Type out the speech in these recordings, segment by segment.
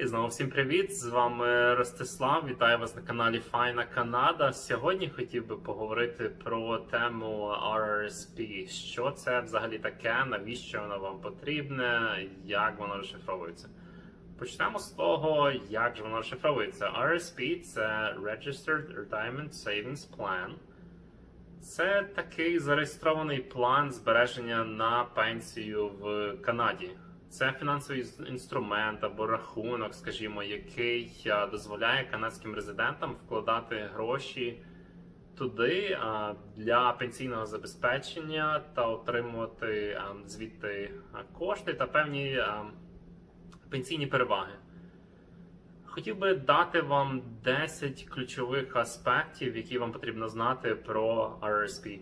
І знову всім привіт! З вами Ростислав. Вітаю вас на каналі Файна Канада. Сьогодні хотів би поговорити про тему RRSP. Що це взагалі таке, навіщо воно вам потрібне, як воно розшифровується. Почнемо з того, як же воно розшифровується. RRSP – це Registered Retirement Savings Plan. Це такий зареєстрований план збереження на пенсію в Канаді. Це фінансовий інструмент або рахунок, скажімо, який дозволяє канадським резидентам вкладати гроші туди для пенсійного забезпечення та отримувати звідти кошти та певні пенсійні переваги. Хотів би дати вам 10 ключових аспектів, які вам потрібно знати про RRSP.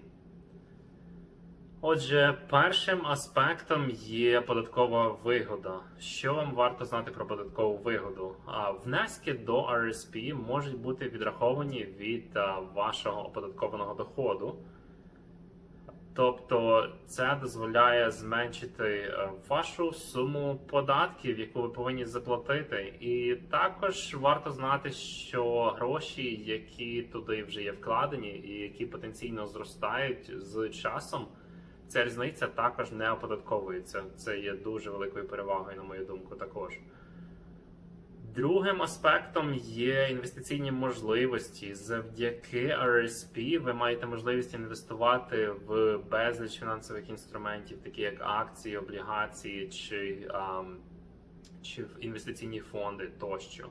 Отже, першим аспектом є податкова вигода. Що вам варто знати про податкову вигоду? Внески до RSP можуть бути відраховані від вашого оподаткованого доходу. Тобто це дозволяє зменшити е, вашу суму податків, яку ви повинні заплатити. І також варто знати, що гроші, які туди вже є вкладені, і які потенційно зростають з часом, ця різниця також не оподатковується. Це є дуже великою перевагою, на мою думку, також. Другим аспектом є інвестиційні можливості. Завдяки RSP ви маєте можливість інвестувати в безліч фінансових інструментів, такі як акції, облігації чи, ам, чи в інвестиційні фонди тощо.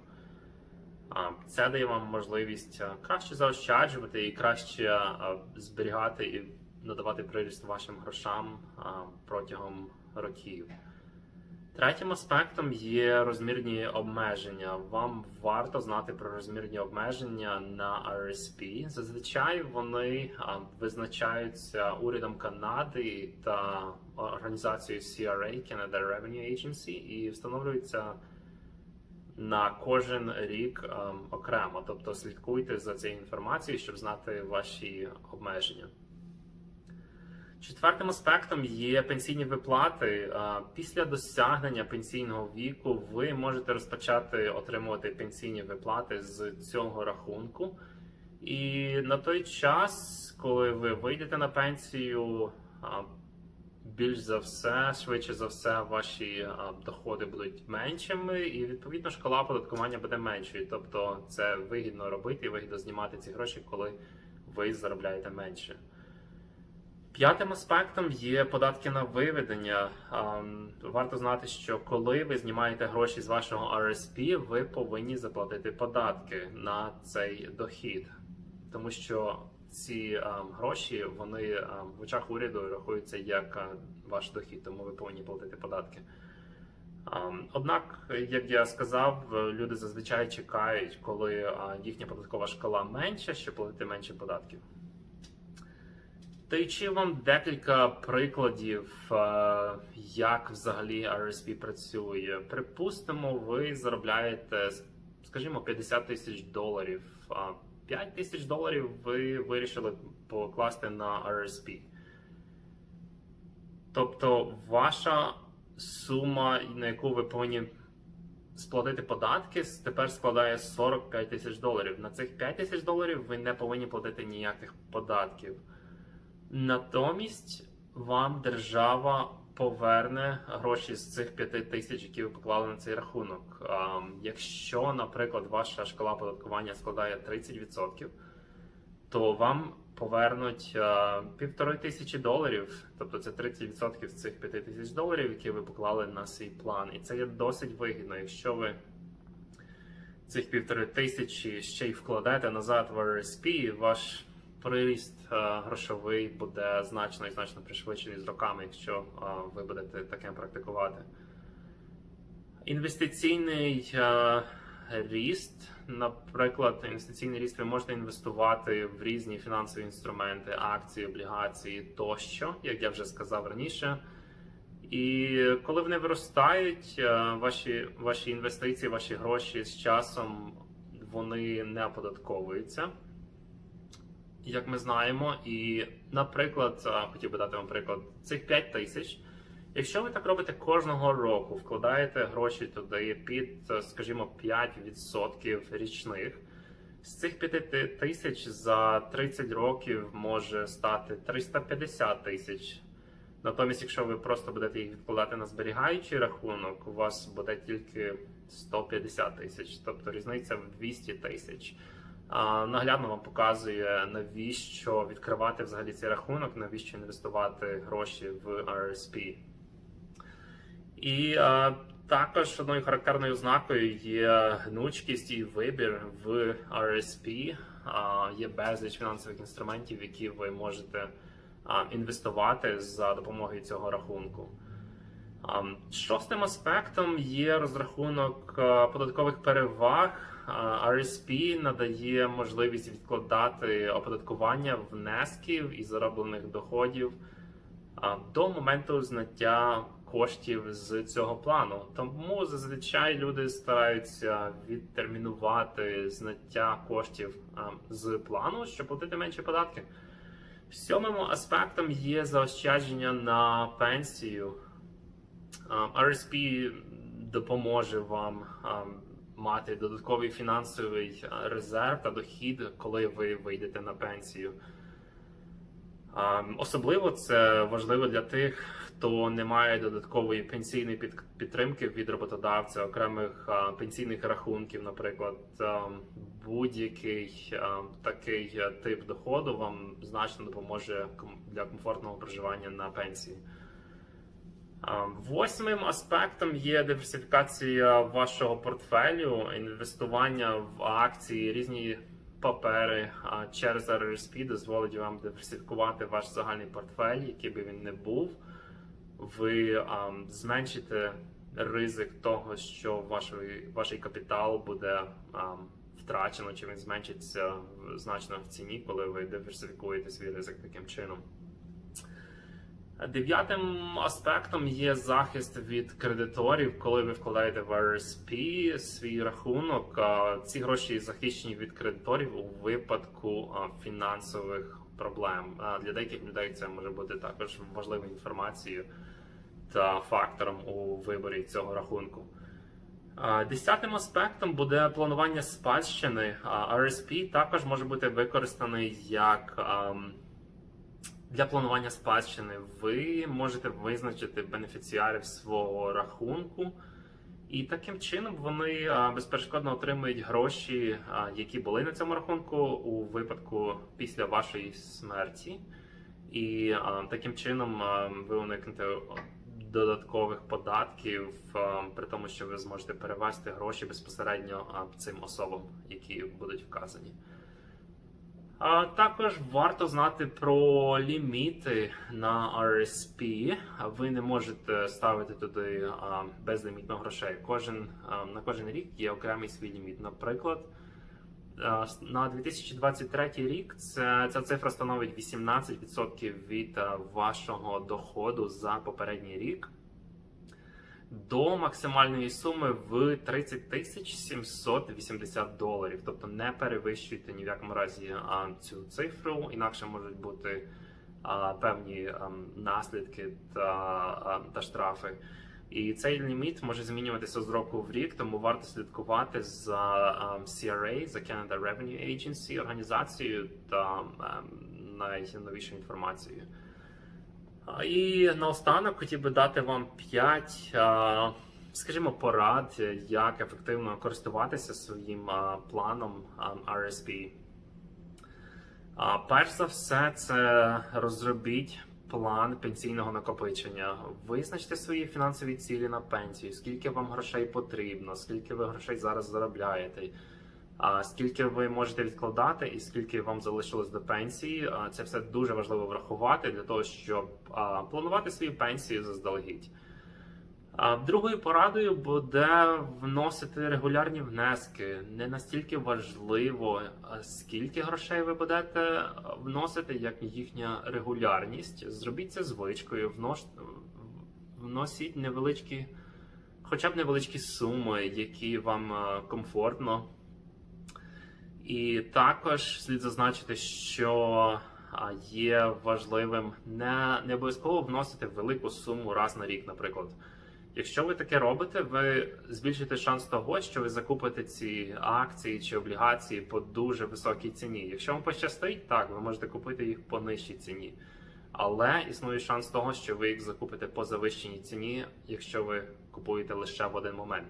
А, Це дає вам можливість краще заощаджувати і краще а, зберігати і надавати приріст вашим грошам протягом років. Третім аспектом є розмірні обмеження. Вам варто знати про розмірні обмеження на RSP. Зазвичай вони визначаються урядом Канади та організацією CRA Canada Revenue Agency і встановлюються на кожен рік окремо. Тобто слідкуйте за цією інформацією, щоб знати ваші обмеження. Четвертим аспектом є пенсійні виплати. Після досягнення пенсійного віку ви можете розпочати отримувати пенсійні виплати з цього рахунку. І на той час, коли ви вийдете на пенсію, більш за все, швидше за все, ваші доходи будуть меншими, і відповідно шкала оподаткування буде меншою. Тобто це вигідно робити і вигідно знімати ці гроші, коли ви заробляєте менше. П'ятим аспектом є податки на виведення. Варто знати, що коли ви знімаєте гроші з вашого RSP, ви повинні заплатити податки на цей дохід, тому що ці гроші вони в очах уряду рахуються як ваш дохід, тому ви повинні платити податки. Однак, як я сказав, люди зазвичай чекають, коли їхня податкова шкала менша, щоб платити менше податків. Даючи вам декілька прикладів, е, як взагалі RSP працює. Припустимо, ви заробляєте, скажімо, 50 тисяч доларів. А 5 тисяч доларів ви вирішили покласти на RSP. Тобто ваша сума, на яку ви повинні сплатити податки, тепер складає 45 тисяч доларів. На цих 5 тисяч доларів ви не повинні платити ніяких податків. Натомість вам держава поверне гроші з цих 5 тисяч, які ви поклали на цей рахунок. Якщо, наприклад, ваша шкала податкування складає 30%, то вам повернуть півтори тисячі доларів, тобто це 30% з цих 5 тисяч доларів, які ви поклали на свій план. І це є досить вигідно, якщо ви цих півтори тисячі ще й вкладете назад в RSP, ваш приріст е, грошовий буде значно і значно пришвидшений з роками, якщо е, ви будете таке практикувати. Інвестиційний е, ріст, наприклад, інвестиційний ріст ви можете інвестувати в різні фінансові інструменти, акції, облігації тощо, як я вже сказав раніше. І коли вони виростають, ваші, ваші інвестиції, ваші гроші з часом вони не оподатковуються як ми знаємо. І, наприклад, хотів би дати вам приклад, цих 5 тисяч, Якщо ви так робите кожного року, вкладаєте гроші туди під, е, скажімо, 5% річних, з цих 5 тисяч за 30 років може стати 350 тисяч. Натомість, якщо ви просто будете їх відкладати на зберігаючий рахунок, у вас буде тільки 150 тисяч, тобто різниця в 200 тисяч. Наглядно вам показує, навіщо відкривати взагалі цей рахунок, навіщо інвестувати гроші в RSP. І а, також одною характерною ознакою є гнучкість і вибір в RSP. А, є безліч фінансових інструментів, які ви можете а, інвестувати за допомогою цього рахунку. Шостим аспектом є розрахунок податкових переваг. RSP надає можливість відкладати оподаткування внесків і зароблених доходів до моменту зняття коштів з цього плану. Тому зазвичай люди стараються відтермінувати зняття коштів з плану, щоб платити менше податки. Сьомим аспектом є заощадження на пенсію. RSP допоможе вам мати додатковий фінансовий резерв та дохід, коли ви вийдете на пенсію. Особливо це важливо для тих, хто не має додаткової пенсійної під- підтримки від роботодавця, окремих пенсійних рахунків, наприклад, будь-який такий тип доходу вам значно допоможе для комфортного проживання на пенсії. А, Восьмим аспектом є диверсифікація вашого портфелю, інвестування в акції, різні папери через RRSP дозволить вам диверсифікувати ваш загальний портфель, який би він не був. Ви зменшите ризик того, що ваш, капітал буде втрачено, чи він зменшиться значно в ціні, коли ви диверсифікуєте свій ризик таким чином. Дев'ятим аспектом є захист від кредиторів, коли ви вкладаєте в RSP свій рахунок. Ці гроші захищені від кредиторів у випадку фінансових проблем. Для деяких людей це може бути також важливою інформацією та фактором у виборі цього рахунку. Десятим аспектом буде планування спадщини. RSP також може бути використаний як ам, для планування спадщини. Ви можете визначити бенефіціарів свого рахунку, і таким чином вони безперешкодно отримують гроші, які були на цьому рахунку у випадку після вашої смерті. І таким чином ви уникнете додаткових податків, при тому, що ви зможете перевести гроші безпосередньо цим особам, які будуть вказані. Також варто знати про ліміти на RSP. Ви не можете ставити туди безлімітно грошей. Кожен на кожен рік є окремий свій ліміт. Наприклад, на 2023 рік ця цифра становить 18% від вашого доходу за попередній рік до максимальної суми в 30 тисяч 780 доларів. Тобто не перевищуйте ні в якому разі а, цю цифру, інакше можуть бути а, певні а, наслідки та, а, та штрафи. І цей ліміт може змінюватися з року в рік, тому варто слідкувати за а, CRA, за Canada Revenue Agency, організацією та найновішою інформацією. І наостанок хотів би дати вам 5, скажімо, порад, як ефективно користуватися своїм планом RSP. Перш за все, це розробіть план пенсійного накопичення. Визначте свої фінансові цілі на пенсію, скільки вам грошей потрібно, скільки ви грошей зараз заробляєте. Скільки ви можете відкладати, і скільки вам залишилось до пенсії, це все дуже важливо врахувати для того, щоб планувати свою пенсію заздалегідь. Другою порадою буде вносити регулярні внески. Не настільки важливо, скільки грошей ви будете вносити, як їхня регулярність. Зробіть це звичкою, вносіть невеличкі, хоча б невеличкі суми, які вам комфортно. І також слід зазначити, що є важливим не, не обов'язково вносити велику суму раз на рік, наприклад. Якщо ви таке робите, ви збільшуєте шанс того, що ви закупите ці акції чи облігації по дуже високій ціні. Якщо вам пощастить, так ви можете купити їх по нижчій ціні. Але існує шанс того, що ви їх закупите по завищеній ціні, якщо ви купуєте лише в один момент.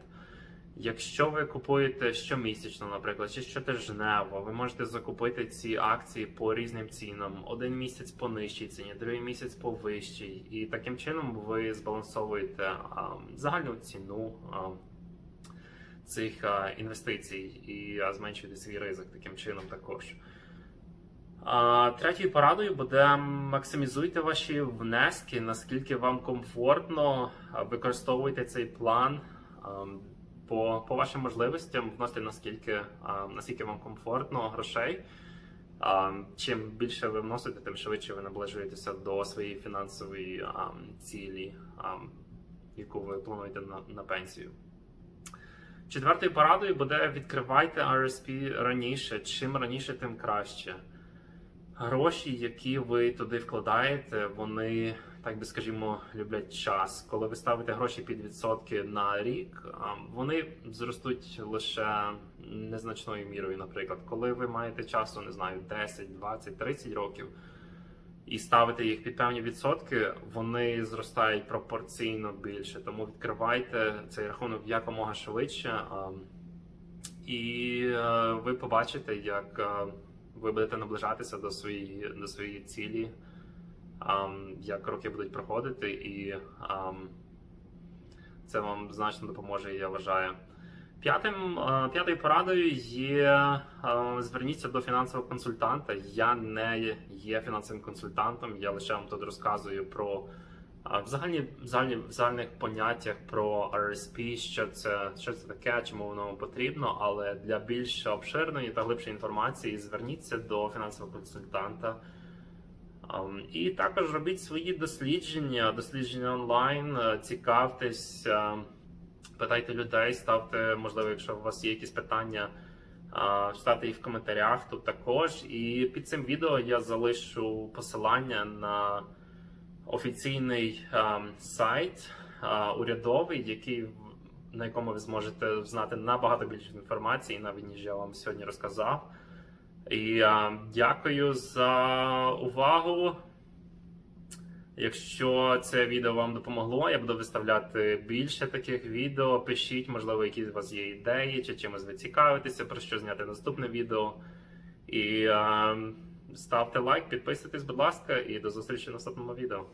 Якщо ви купуєте щомісячно, наприклад, чи щотижнево, ви можете закупити ці акції по різним цінам. Один місяць по нижчій ціні, другий місяць по вищій. І таким чином ви збалансовуєте а, загальну ціну а, цих а, інвестицій і а, зменшуєте свій ризик таким чином також. А, Третьою порадою буде максимізуйте ваші внески, наскільки вам комфортно, а, використовуйте цей план а, по, по вашим можливостям, вносите наскільки, а, наскільки вам комфортно грошей. А, Чим більше ви вносите, тим швидше ви наближуєтеся до своєї фінансової а, цілі, а, яку ви плануєте на, на пенсію. Четвертою порадою буде відкривайте RSP раніше. Чим раніше, тим краще. Гроші, які ви туди вкладаєте, вони, так би скажімо, люблять час. Коли ви ставите гроші під відсотки на рік, вони зростуть лише незначною мірою. Наприклад, коли ви маєте часу, не знаю, 10, 20, 30 років і ставите їх під певні відсотки, вони зростають пропорційно більше. Тому відкривайте цей рахунок якомога швидше, і е, ви побачите, як. е, ви будете наближатися до своєї до своєї цілі, як роки будуть проходити, і це вам значно допоможе, я вважаю. П'ятим, е, п'ятою порадою є е, зверніться до фінансового консультанта. Я не є фінансовим консультантом, я лише вам тут розказую про е, в загальні, загальні, поняттях про RSP, що це, що це таке, чому воно потрібно. Але для більш обширної та глибшої інформації зверніться до фінансового консультанта. І також робіть свої дослідження, дослідження онлайн, е, цікавтесь, питайте людей, ставте, можливо, якщо у вас є якісь питання, ставте їх в коментарях тут також. І під цим відео я залишу посилання на офіційний ем, сайт урядовий, який на якому ви зможете знати набагато більше інформації, навіть ніж я вам сьогодні розказав. І е, дякую за увагу. Якщо це відео вам допомогло, я буду виставляти більше таких відео. Пишіть, можливо, які у вас є ідеї, чи чимось ви цікавитеся, про що зняти наступне відео. І е, ставте лайк, підписуйтесь, будь ласка, і до зустрічі в наступному відео.